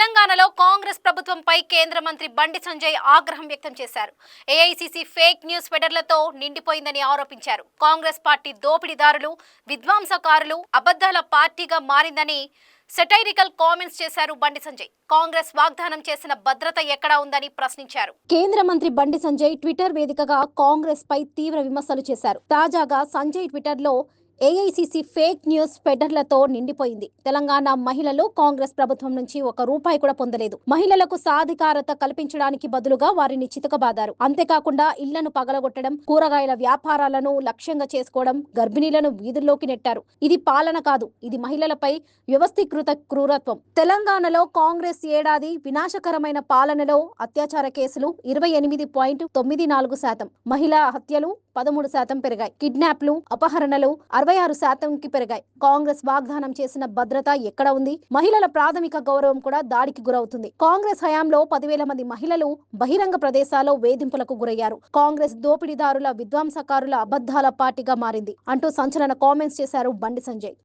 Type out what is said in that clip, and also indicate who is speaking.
Speaker 1: తెలంగాణలో కాంగ్రెస్ ప్రభుత్వంపై కేంద్ర మంత్రి బండి సంజయ్ ఆగ్రహం వ్యక్తం చేశారు. ఏఐసిసి ఫేక్ న్యూస్ ఫెడర్లతో నిండిపోయిందని ఆరోపించారు. కాంగ్రెస్ పార్టీ దోపిడీదారులు విధ్వంసకారులు అబద్ధాల పార్టీగా మారిందని సెటైరికల్ కామెంట్స్ చేశారు బండి సంజయ్. కాంగ్రెస్ వాగ్దానం చేసిన భద్రత ఎక్కడా ఉందని ప్రశ్నించారు. కేంద్ర మంత్రి బండి సంజయ్ ట్విట్టర్ వేదికగా కాంగ్రెస్ పై తీవ్ర విమర్శలు చేశారు. తాజాగా సంజయ్ ట్విట్టర్లో ఏఐసీసీ ఫేక్ న్యూస్ ఫెడర్లతో నిండిపోయింది. తెలంగాణ మహిళలు కాంగ్రెస్ ప్రభుత్వం నుంచి ఒక రూపాయి కూడా పొందలేదు. మహిళలకు సాధికారత కల్పించడానికి బదులుగా వారిని చితకబాదారు. అంతేకాకుండా ఇళ్ళను పగలగొట్టడం కూరగాయల వ్యాపారాలను లక్ష్యంగా చేసుకోవడం గర్భిణీలను వీధుల్లోకి నెట్టారు. ఇది పాలన కాదు ఇది మహిళలపై వ్యవస్థీకృత క్రూరత్వం. తెలంగాణలో కాంగ్రెస్ ఏడాది వినాశకరమైన పాలనలో అత్యాచార కేసులు ఇరవై ఎనిమిది పాయింట్ తొమ్మిది నాలుగు శాతం. మహిళా హత్యలు పదమూడు శాతం పెరిగాయి. కిడ్నాప్లు అపహరణలు అరవై ఆరు శాతంకి పెరిగాయి. కాంగ్రెస్ వాగ్దానం చేసిన భద్రత ఎక్కడ ఉంది? మహిళల ప్రాథమిక గౌరవం కూడా దాడికి గురవుతుంది. కాంగ్రెస్ హయాంలో పదివేల మంది మహిళలు బహిరంగ ప్రదేశాల్లో వేధింపులకు గురయ్యారు. కాంగ్రెస్ దోపిడీదారుల విధ్వంసకారుల అబద్ధాల పార్టీగా మారింది. అంటూ సంచలన కామెంట్స్ చేశారు బండి సంజయ్.